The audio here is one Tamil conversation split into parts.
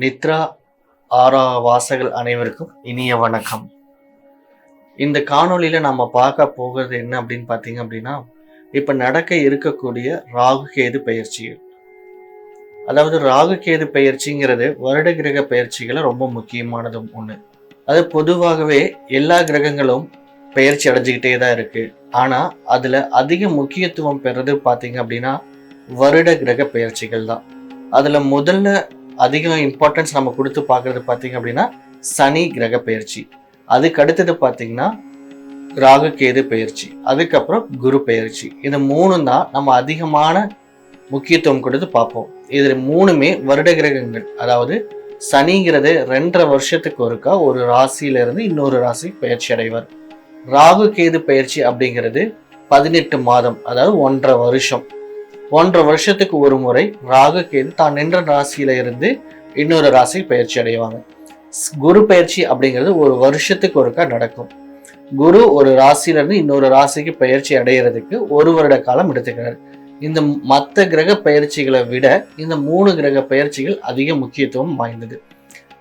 நித்ரா ஆரா வாசகர்கள் அனைவருக்கும் இனிய வணக்கம். இந்த காணொலியில் நம்ம பார்க்க போகிறது என்ன அப்படின்னு பார்த்தீங்க அப்படின்னா இப்போ நடக்க இருக்கக்கூடிய ராகு கேது பயிற்சிகள். அதாவது ராகு கேது பயிற்சிங்கிறது வருட கிரக பயிற்சிகளை ரொம்ப முக்கியமானதும் ஒன்று அது பொதுவாகவே எல்லா கிரகங்களும் பெயர்ச்சி அடைஞ்சுக்கிட்டே தான் இருக்குது ஆனால் அதில் அதிக முக்கியத்துவம் பெறது பார்த்தீங்க அப்படின்னா வருட கிரக பயிற்சிகள் தான். அதில் முதல்ல அதிகம் இம்பார்ட்டன்ஸ் நம்ம கொடுத்து பார்க்கறது பார்த்திங்க அப்படின்னா சனி கிரக பெயர்ச்சி. அதுக்கு அடுத்தது பார்த்திங்கன்னா ராகு கேது பெயர்ச்சி. அதுக்கப்புறம் குரு பெயர்ச்சி. இது மூணும் தான் நம்ம அதிகமான முக்கியத்துவம் கொடுத்து பார்ப்போம். இதில் மூணுமே வருட கிரகங்கள். அதாவது சனிங்கிறது ரெண்டரை வருஷத்துக்கு ஒருக்கா ஒரு ராசியிலிருந்து இன்னொரு ராசி பயிற்சி அடைவார். ராகு கேது பயிற்சி அப்படிங்கிறது பதினெட்டு மாதம் அதாவது ஒன்றரை வருஷம். ஒன்றரை வருஷத்துக்கு ஒரு முறை ராகு கேது தான் நின்ற ராசியில இருந்து இன்னொரு ராசிக்கு பயிற்சி அடைவாங்க. ஸ்- குரு பயிற்சி அப்படிங்கிறது ஒரு வருஷத்துக்கு ஒருக்கா நடக்கும். குரு ஒரு ராசியிலிருந்து இன்னொரு ராசிக்கு பயிற்சி அடையிறதுக்கு ஒரு வருட காலம் எடுத்துக்கிறார். இந்த மற்ற கிரக பயிற்சிகளை விட இந்த மூணு கிரக பயிற்சிகள் அதிக முக்கியத்துவம் வாய்ந்தது.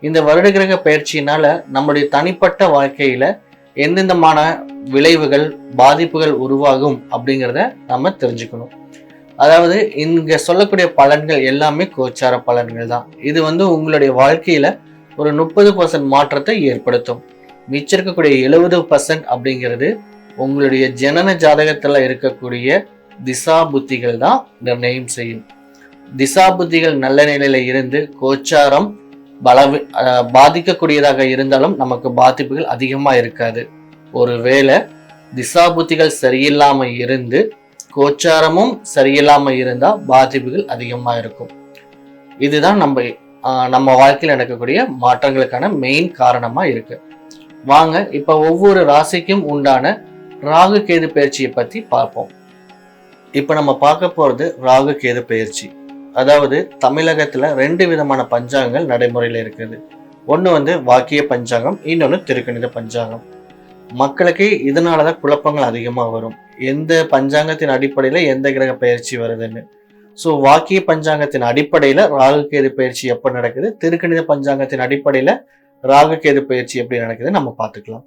இந்த வருட கிரக பயிற்சியினால நம்முடைய தனிப்பட்ட வாழ்க்கையில எந்தெந்தமான விளைவுகள் பாதிப்புகள் உருவாகும் அப்படிங்கிறத நம்ம தெரிஞ்சுக்கணும். அதாவது இங்க சொல்லக்கூடிய பலன்கள் எல்லாமே கோச்சார பலன்கள் தான் இது வந்து உங்களுடைய வாழ்க்கையில ஒரு முப்பது பர்சன்ட் மாற்றத்தை ஏற்படுத்தும். மிச்சம் இருக்கக்கூடிய எழுபது பர்சன்ட் அப்படிங்கிறது உங்களுடைய ஜனன ஜாதகத்துல இருக்கக்கூடிய திசா புத்திகள் தான் நிர்ணயம் செய்யும். திசா புத்திகள் நல்ல நிலையில இருந்து கோச்சாரம் பலவி பாதிக்கக்கூடியதாக இருந்தாலும் நமக்கு பாதிப்புகள் அதிகமாக இருக்காது. ஒருவேளை திசா புத்திகள் சரியில்லாமல் இருந்து கோச்சாரமும் சரியில்லாமல் இருந்தால் பாதிப்புகள் அதிகமாக இருக்கும் இதுதான் நம்ம நம்ம வாழ்க்கையில் நடக்கக்கூடிய மாற்றங்களுக்கான மெயின் காரணமாக இருக்கு. வாங்க இப்போ ஒவ்வொரு ராசிக்கும் உண்டான ராகு கேது பயிற்சியை பற்றி பார்ப்போம். இப்போ நம்ம பார்க்க போகிறது ராகு கேது பயிற்சி. அதாவது தமிழகத்தில் ரெண்டு விதமான பஞ்சாங்கங்கள் நடைமுறையில் இருக்குது. ஒன்று வந்து வாக்கிய பஞ்சாங்கம் இன்னொன்று திருக்கணித பஞ்சாங்கம். மக்களுக்கு இதனாலதான் குழப்பங்கள் அதிகமாக வரும். எந்த பஞ்சாங்கத்தின் அடிப்படையில் எந்த கிரக பயிற்சி வருதுன்னு. ஸோ வாக்கிய பஞ்சாங்கத்தின் அடிப்படையில் ராகு கேது பயிற்சி எப்போ நடக்குது? திருக்கணித பஞ்சாங்கத்தின் அடிப்படையில் ராகு கேது பயிற்சி எப்படி நடக்குதுன்னு நம்ம பார்த்துக்கலாம்.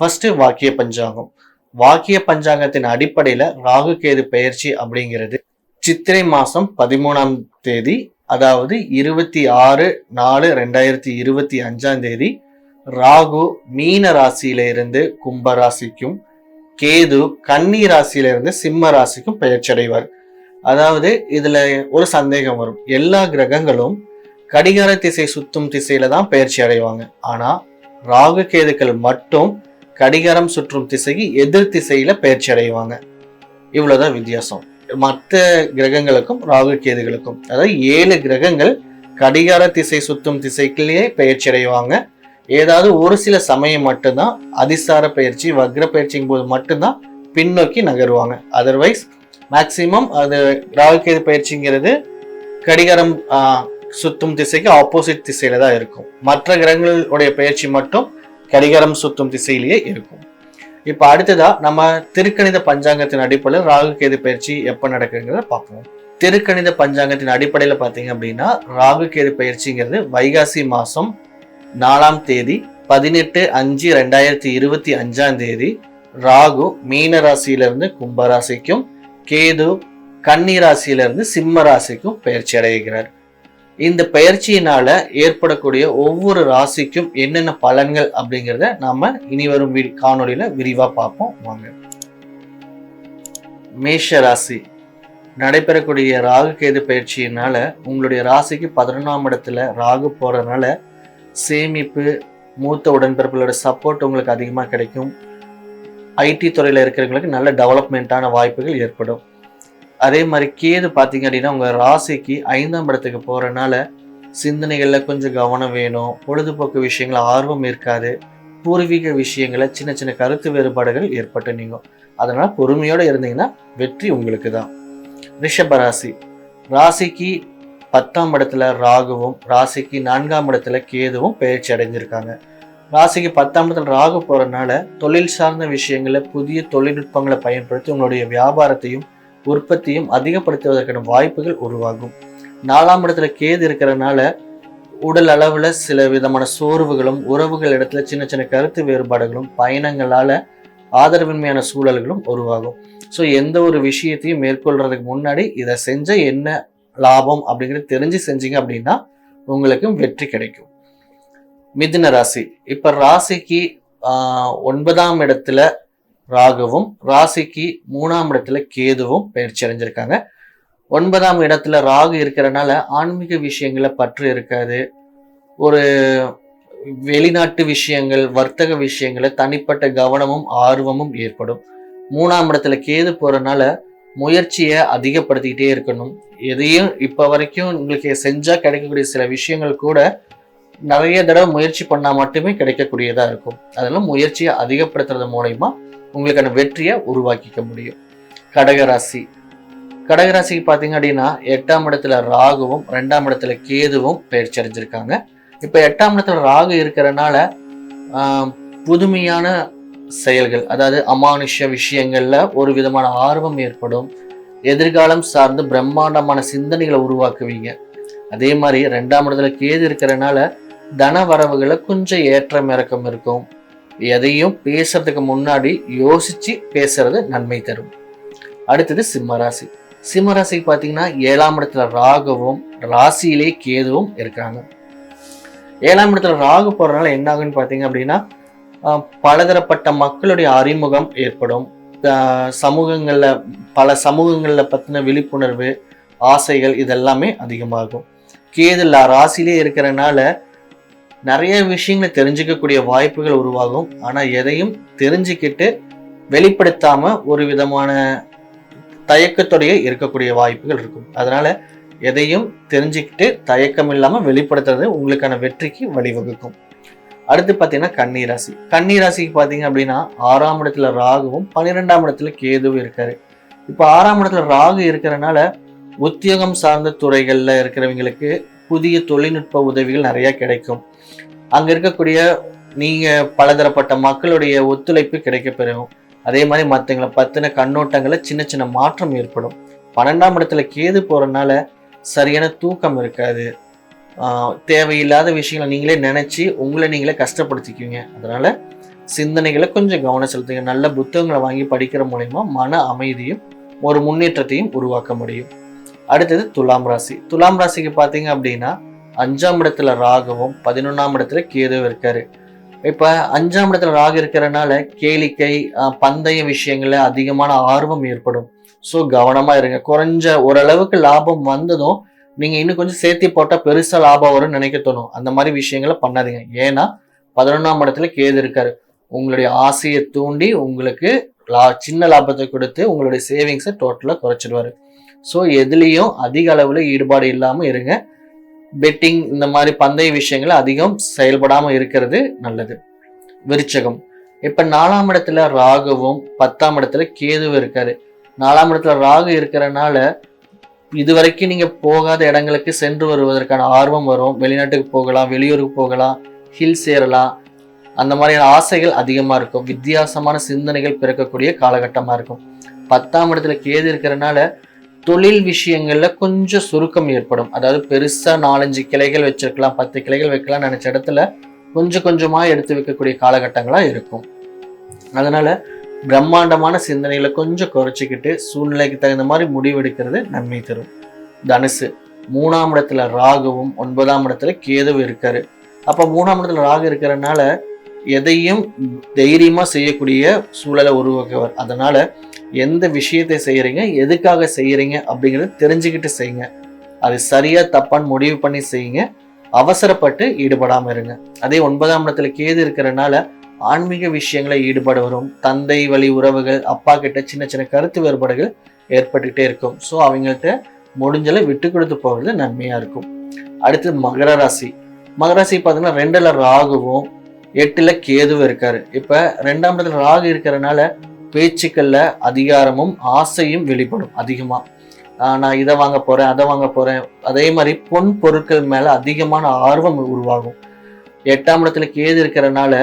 ஃபர்ஸ்ட் வாக்கிய பஞ்சாங்கம். வாக்கிய பஞ்சாங்கத்தின் அடிப்படையில் ராகு கேது பயிற்சி அப்படிங்கிறது சித்திரை மாதம் பதிமூணாம் தேதி அதாவது இருபத்தி ஆறு நாலு ரெண்டாயிரத்தி இருபத்தி அஞ்சாம் தேதி ராகு மீன ராசியில இருந்து கும்ப ராசிக்கும் கேது கன்னி ராசியில இருந்து சிம்ம ராசிக்கும் பெயர்ச்சி அடைவார் அதாவது இதுல ஒரு சந்தேகம் வரும். எல்லா கிரகங்களும் கடிகார திசை சுத்தும் திசையில தான் பெயர்ச்சி அடைவாங்க. ஆனா ராகு கேதுக்கள் மட்டும் கடிகாரம் சுற்றும் திசைக்கு எதிர் திசையில பெயர்ச்சி அடைவாங்க. இவ்வளவுதான் வித்தியாசம். மற்ற கிரகங்களுக்கும் ராகு கேதுகளுக்கும் அதாவது ஏழு கிரகங்கள் கடிகார திசை சுத்தும் திசைக்குள்ளேயே பெயர்ச்சி அடைவாங்க. ஏதாவது ஒரு சில சமயம் மட்டும்தான் அதிசார பயிற்சி வக்ர பயிற்சிங்கும் போது மட்டும்தான் பின்னோக்கி நகருவாங்க. அதர்வைஸ் மேக்சிமம் அது ராகுகேது பயிற்சிங்கிறது கடிகாரம் சுத்தும் திசைக்கு ஆப்போசிட் திசையில தான் இருக்கும். மற்ற கிரகங்களுடைய பயிற்சி மட்டும் கடிகாரம் சுத்தும் திசையிலேயே இருக்கும். இப்போ அடுத்ததா நம்ம திருக்கணித பஞ்சாங்கத்தின் அடிப்படையில் ராகு கேது பயிற்சி எப்போ நடக்குங்கிறத பார்ப்போம். திருக்கணித பஞ்சாங்கத்தின் அடிப்படையில் பார்த்தீங்க அப்படின்னா ராகு கேது பயிற்சிங்கிறது வைகாசி மாதம் நாலாம் தேதி பதினெட்டு அஞ்சு ரெண்டாயிரத்தி இருபத்தி அஞ்சாம் தேதி ராகு மீன ராசியிலிருந்து கும்ப ராசிக்கும் கேது கன்னி ராசியிலிருந்து சிம்ம ராசிக்கும் பயிற்சி அடைகிறார். இந்த பயிற்சியினால ஏற்படக்கூடிய ஒவ்வொரு ராசிக்கும் என்னென்ன பலன்கள் அப்படிங்கிறத நாம இனி வரும் வி- காணொளியில விரிவா பார்ப்போம். வாங்க. மேஷ ராசி. நடைபெறக்கூடிய ராகு கேது பயிற்சியினால உங்களுடைய ராசிக்கு பதினொன்றாம் இடத்துல ராகு போறதுனால சேமிப்பு மூத்த உடன்பிறப்புகளோட சப்போர்ட் உங்களுக்கு அதிகமாக கிடைக்கும். ஐடி துறையில் இருக்கிறவங்களுக்கு நல்ல டெவலப்மெண்ட்டான வாய்ப்புகள் ஏற்படும். அதே மாதிரி கேது பார்த்தீங்க அப்படின்னா உங்கள் ராசிக்கு ஐந்தாம் இடத்துக்கு போகிறனால சிந்தனைகளில் கொஞ்சம் கவனம் வேணும். பொழுதுபோக்கு விஷயங்கள் ஆர்வம் இருக்காது. பூர்வீக விஷயங்களை சின்ன சின்ன கருத்து வேறுபாடுகள் ஏற்பட்டு நீங்கள் அதனால் பொறுமையோடு இருந்தீங்கன்னா வெற்றி உங்களுக்கு தான் ரிஷப ராசி. ராசிக்கு பத்தாம் இடத்துல ராகுவும் ராசிக்கு நான்காம் இடத்துல கேதுவும் பயிற்சி அடைஞ்சிருக்காங்க. ராசிக்கு பத்தாம் இடத்துல ராகு போகிறனால தொழில் சார்ந்த விஷயங்களை புதிய தொழில்நுட்பங்களை பயன்படுத்தி உங்களுடைய வியாபாரத்தையும் உற்பத்தியும் அதிகப்படுத்துவதற்கான வாய்ப்புகள் உருவாகும். நாலாம் இடத்துல கேது இருக்கிறதுனால உடல் அளவில் சில விதமான சோர்வுகளும் உறவுகள் இடத்துல சின்ன சின்ன கருத்து வேறுபாடுகளும் பயணங்களால் ஆதரவின்மையான சூழல்களும் உருவாகும். ஸோ எந்த ஒரு விஷயத்தையும் மேற்கொள்றதுக்கு முன்னாடி இதை செஞ்ச என்ன லாபம் அப்படிங்கிறது தெரிஞ்சு செஞ்சீங்க அப்படின்னா உங்களுக்கு வெற்றி கிடைக்கும். மிதுன ராசி. இப்போ ராசிக்கு ஒன்பதாம் இடத்துல ராகுவும் ராசிக்கு மூணாம் இடத்துல கேதுவும் பயிற்சி அடைஞ்சிருக்காங்க. ஒன்பதாம் இடத்துல ராகு இருக்கிறனால ஆன்மீக விஷயங்களை பற்று இருக்காது. ஒரு வெளிநாட்டு விஷயங்கள் வர்த்தக விஷயங்களை தனிப்பட்ட கவனமும் ஆர்வமும் ஏற்படும். மூணாம் இடத்துல கேது போறனால முயற்சியை அதிகப்படுத்திக்கிட்டே இருக்கணும். எதையும் இப்போ வரைக்கும் உங்களுக்கு செஞ்சால் கிடைக்கக்கூடிய சில விஷயங்கள் கூட நிறைய தடவை முயற்சி பண்ணால் மட்டுமே கிடைக்கக்கூடியதாக இருக்கும். அதெல்லாம் முயற்சியை அதிகப்படுத்துறது மூலயமா உங்களுக்கான வெற்றியை உருவாக்கிக்க முடியும். கடகராசி கடகராசிக்கு பார்த்தீங்க அப்படின்னா எட்டாம் இடத்துல ராகுவும் ரெண்டாம் இடத்துல கேதுவும் பயிற்சி அடைஞ்சிருக்காங்க. இப்போ எட்டாம் இடத்துல ராகு இருக்கிறனால புதுமையான செயல்கள் அதாவது அமானுஷ விஷயங்கள்ல ஒரு விதமான ஆர்வம் ஏற்படும். எதிர்காலம் சார்ந்து பிரம்மாண்டமான சிந்தனைகளை உருவாக்குவீங்க. அதே மாதிரி ரெண்டாம் இடத்துல கேது இருக்கிறனால தன வரவுகளை கொஞ்சம் ஏற்றம் இறக்கம் இருக்கும். எதையும் பேசுறதுக்கு முன்னாடி யோசிச்சு பேசுறது நன்மை தரும். அடுத்தது சிம்மராசி சிம்மராசிக்கு பார்த்தீங்கன்னா ஏழாம் இடத்துல ராகவும் ராசியிலே கேதுவும் இருக்காங்க. ஏழாம் இடத்துல ராகு போறதுனால என்ன ஆகுன்னு பார்த்தீங்க அப்படின்னா பலதரப்பட்ட மக்களுடைய அறிமுகம் ஏற்படும். சமூகங்களில் பல சமூகங்களில் பற்றின விழிப்புணர்வு ஆசைகள் இதெல்லாமே அதிகமாகும். கேது ராசிலே இருக்கிறனால நிறைய விஷயங்களை தெரிஞ்சுக்கக்கூடிய வாய்ப்புகள் உருவாகும். ஆனால் எதையும் தெரிஞ்சுக்கிட்டு வெளிப்படுத்தாமல் ஒரு விதமான தயக்கத்தோடயே இருக்கக்கூடிய வாய்ப்புகள் இருக்கும். அதனால் எதையும் தெரிஞ்சுக்கிட்டு தயக்கம் இல்லாமல் வெளிப்படுத்துறது உங்களுக்கான வெற்றிக்கு வழிவகுக்கும். அடுத்து பார்த்தீங்கன்னா கன்னிராசி கன்னிராசிக்கு பார்த்தீங்க அப்படின்னா ஆறாம் இடத்துல ராகுவும் பன்னிரெண்டாம் இடத்துல கேதுவும் இருக்காரு. இப்போ ஆறாம் இடத்துல ராகு இருக்கிறனால உத்தியோகம் சார்ந்த துறைகளில் இருக்கிறவங்களுக்கு புதிய தொழில்நுட்ப உதவிகள் நிறையா கிடைக்கும். அங்கே இருக்கக்கூடிய நீங்கள் பலதரப்பட்ட மக்களுடைய ஒத்துழைப்பு கிடைக்கப்பெறும். அதே மாதிரி மற்றவங்களை பற்றின கண்ணோட்டங்களை சின்ன சின்ன மாற்றம் ஏற்படும். பன்னெண்டாம் இடத்துல கேது போகிறனால சரியான தூக்கம் இருக்காது. தேவையில்லாத விஷயங்களை நீங்களே நினச்சி உங்களை நீங்களே கஷ்டப்படுத்திக்குவீங்க. அதனால் சிந்தனைகளை கொஞ்சம் கவனம் செலுத்துங்க. நல்ல புத்தகங்களை வாங்கி படிக்கிற மூலயமா மன அமைதியும் ஒரு முன்னேற்றத்தையும் உருவாக்க முடியும். அடுத்தது துலாம் ராசி. துலாம் ராசிக்கு பார்த்தீங்க அப்படின்னா அஞ்சாம் இடத்துல ராகவும் பதினொன்றாம் இடத்துல கேதுவும் இருக்காரு. இப்போ அஞ்சாம் இடத்துல ராகு இருக்கிறனால கேளிக்கை பந்தய விஷயங்கள்ல அதிகமான ஆர்வம் ஏற்படும். ஸோ கவனமாக இருங்க. குறைஞ்ச ஓரளவுக்கு லாபம் வந்ததும் நீங்கள் இன்னும் கொஞ்சம் சேர்த்தி போட்டால் பெருசாக லாபம் வரும்னு நினைக்க தோணும். அந்த மாதிரி விஷயங்களை பண்ணாதீங்க. ஏன்னா பதினொன்றாம் இடத்துல கேது இருக்காரு. உங்களுடைய ஆசையை தூண்டி உங்களுக்கு லா சின்ன லாபத்தை கொடுத்து உங்களுடைய சேவிங்ஸை டோட்டலாக குறைச்சிடுவாரு ஸோ எதுலேயும் அதிக அளவில் ஈடுபாடு இல்லாமல் இருங்க. பெட்டிங் இந்த மாதிரி பந்தய விஷயங்கள் அதிகம் செயல்படாமல் இருக்கிறது நல்லது. விருச்சகம். இப்போ நாலாம் இடத்துல ராகுவும் பத்தாம் இடத்துல கேதுவும் இருக்காரு. நாலாம் இடத்துல ராகு இருக்கிறனால இது வரைக்கும் நீங்க போகாத இடங்களுக்கு சென்று வருவதற்கான ஆர்வம் வரும். வெளிநாட்டுக்கு போகலாம் வெளியூருக்கு போகலாம் ஹில்ஸ் ஏறலாம் அந்த மாதிரியான ஆசைகள் அதிகமா இருக்கும். வித்தியாசமான சிந்தனைகள் பிறக்கக்கூடிய காலகட்டமா இருக்கும். பத்தாம் இடத்துல கேது இருக்கிறனால தொழில் விஷயங்கள்ல கொஞ்சம் சுருக்கம் ஏற்படும். அதாவது பெருசா நாலஞ்சு கிளைகள் வச்சிருக்கலாம் பத்து கிளைகள் வைக்கலாம் நினைச்ச இடத்துல கொஞ்சம் கொஞ்சமா எடுத்து வைக்கக்கூடிய காலகட்டங்களா இருக்கும். அதனால பிரம்மாண்டமான சிந்தனைகளை கொஞ்சம் குறைச்சிக்கிட்டு சூழ்நிலைக்கு தகுந்த மாதிரி முடிவெடுக்கிறது நன்மை தரும். தனுசு மூணாம் இடத்துல ராகுவும் ஒன்பதாம் இடத்துல கேதுவும் இருக்காரு. அப்போ மூணாம் இடத்துல ராகு இருக்கிறனால எதையும் தைரியமாக செய்யக்கூடிய சூழலை உருவாக்குவார். அதனால எந்த விஷயத்தை செய்கிறீங்க எதுக்காக செய்கிறீங்க அப்படிங்கிறத தெரிஞ்சுக்கிட்டு செய்யுங்க. அது சரியாக தப்பான்னு முடிவு பண்ணி செய்யுங்க. அவசரப்பட்டு ஈடுபடாமல் இருங்க. அதே ஒன்பதாம் இடத்துல கேது இருக்கிறனால ஆன்மீக விஷயங்களை ஈடுபாடு வரும். தந்தை வழி உறவுகள் அப்பா கிட்ட சின்ன சின்ன கருத்து வேறுபாடுகள் ஏற்பட்டுக்கிட்டே இருக்கும். ஸோ அவங்கள்ட்ட முடிஞ்சளவு விட்டு கொடுத்து போகிறது நன்மையாக இருக்கும். அடுத்து மகர ராசி. மகர ராசி பார்த்தீங்கன்னா ரெண்டில் ராகுவும் எட்டில் கேதுவும் இருக்காரு. இப்போ ரெண்டாம் இடத்துல ராகு இருக்கிறனால பேச்சுக்களில் அதிகாரமும் ஆசையும் வெளிப்படும் அதிகமாக நான் இதை வாங்க போகிறேன் அதை வாங்க போகிறேன் அதே மாதிரி பொன் பொருட்கள் மேலே அதிகமான ஆர்வம் உருவாகும். எட்டாம் இடத்துல கேது இருக்கிறனால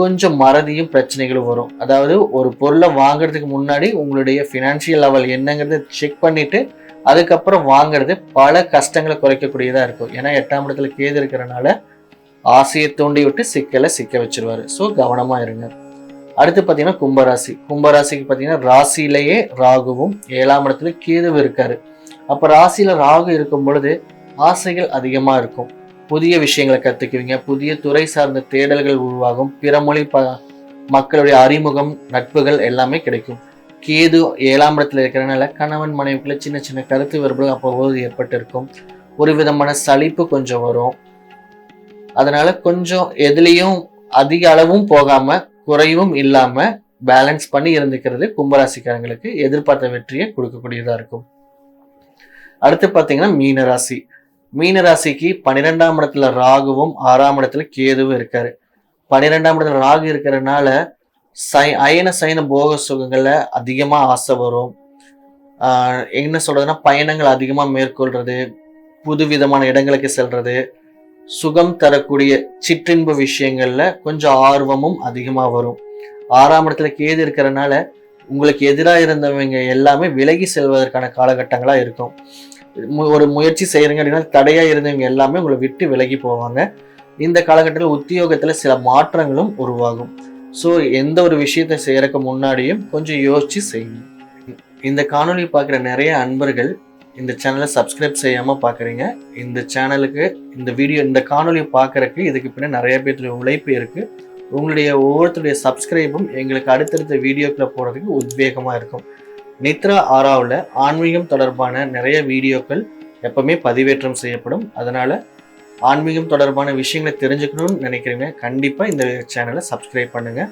கொஞ்சம் மறதியும் பிரச்சனைகளும் வரும். அதாவது ஒரு பொருளை வாங்குறதுக்கு முன்னாடி உங்களுடைய ஃபினான்ஷியல் லெவல் என்னங்கிறத செக் பண்ணிட்டு அதுக்கப்புறம் வாங்குறது பல கஷ்டங்களை குறைக்கக்கூடியதாக இருக்கும். ஏன்னா எட்டாம் இடத்துல கேது இருக்கிறனால ஆசையை தூண்டி விட்டு சிக்கலை சிக்க வச்சிருவாரு. ஸோ கவனமாக இருங்க. அடுத்து பார்த்தீங்கன்னா கும்பராசி. கும்பராசிக்கு பார்த்தீங்கன்னா ராசியிலேயே ராகுவும் ஏழாம் இடத்துல கேதுவும் இருக்காரு. அப்போ ராசியில் ராகு இருக்கும் பொழுது ஆசைகள் அதிகமாக இருக்கும். புதிய விஷயங்களை கற்றுக்குவீங்க புதிய துறை சார்ந்த தேடல்கள் உருவாகும். பிற மொழி ப மக்களுடைய அறிமுகம் நட்புகள் எல்லாமே கிடைக்கும். கேது ஏழாம் இடத்துல இருக்கிறனால கணவன் மனைவிக்குள்ள சின்ன சின்ன கருத்து வேறுபாடு அப்போது ஏற்பட்டு இருக்கும் ஒரு விதமான சலிப்பு கொஞ்சம் வரும். அதனால கொஞ்சம் எதுலேயும் அதிக அளவும் போகாம குறைவும் இல்லாம பேலன்ஸ் பண்ணி இருந்துக்கிறது கும்பராசிக்காரங்களுக்கு எதிர்பார்த்த வெற்றியை கொடுக்கக்கூடியதா இருக்கும். அடுத்து பார்த்தீங்கன்னா மீனராசி. மீனராசிக்கு பன்னிரெண்டாம் இடத்துல ராகுவும் ஆறாம் இடத்துல கேதுவும் இருக்காரு. பன்னிரெண்டாம் இடத்துல ராகு இருக்கிறதுனால சை அயன சயன போக சுகங்களில் அதிகமாக ஆசை வரும். என்ன சொல்றதுன்னா பயணங்கள் அதிகமாக மேற்கொள்றது புது விதமான இடங்களுக்கு செல்றது சுகம் தரக்கூடிய சிற்றின்பு விஷயங்கள்ல கொஞ்சம் ஆர்வமும் அதிகமாக வரும். ஆறாம் இடத்துல கேது இருக்கிறதுனால உங்களுக்கு எதிராக இருந்தவங்க எல்லாமே விலகி செல்வதற்கான காலகட்டங்களாக இருக்கும். ஒரு முயற்சி செய்கிறீங்க அப்படின்னா தடையாக இருந்தவங்க எல்லாமே உங்களை விட்டு விலகி போவாங்க. இந்த காலகட்டத்தில் உத்தியோகத்தில் சில மாற்றங்களும் உருவாகும். ஸோ எந்த ஒரு விஷயத்தை செய்கிறக்கு முன்னாடியும் கொஞ்சம் யோசித்து செய்யணும் இந்த காணொலி பார்க்குற நிறைய அன்பர்கள் இந்த சேனலை சப்ஸ்கிரைப் செய்யாமல் பார்க்குறீங்க. இந்த சேனலுக்கு இந்த வீடியோ இந்த காணொலி பார்க்குறக்கு இதுக்கு பின்னாடி நிறைய பேர்த்துடைய உழைப்பு இருக்குது உங்களுடைய ஒவ்வொருத்தருடைய சப்ஸ்கிரைபும் எங்களுக்கு அடுத்தடுத்த வீடியோக்களை போடுறதுக்கு உத்வேகமாக இருக்கும். நித்ரா ஆராவில் ஆன்மீகம் தொடர்பான நிறைய வீடியோக்கள் எப்பவுமே பதிவேற்றம் செய்யப்படும். அதனால் ஆன்மீகம் தொடர்பான விஷயங்களை தெரிஞ்சுக்கணும்னு நினைக்கிறீங்க கண்டிப்பாக இந்த சேனலை சப்ஸ்கிரைப் பண்ணுங்கள்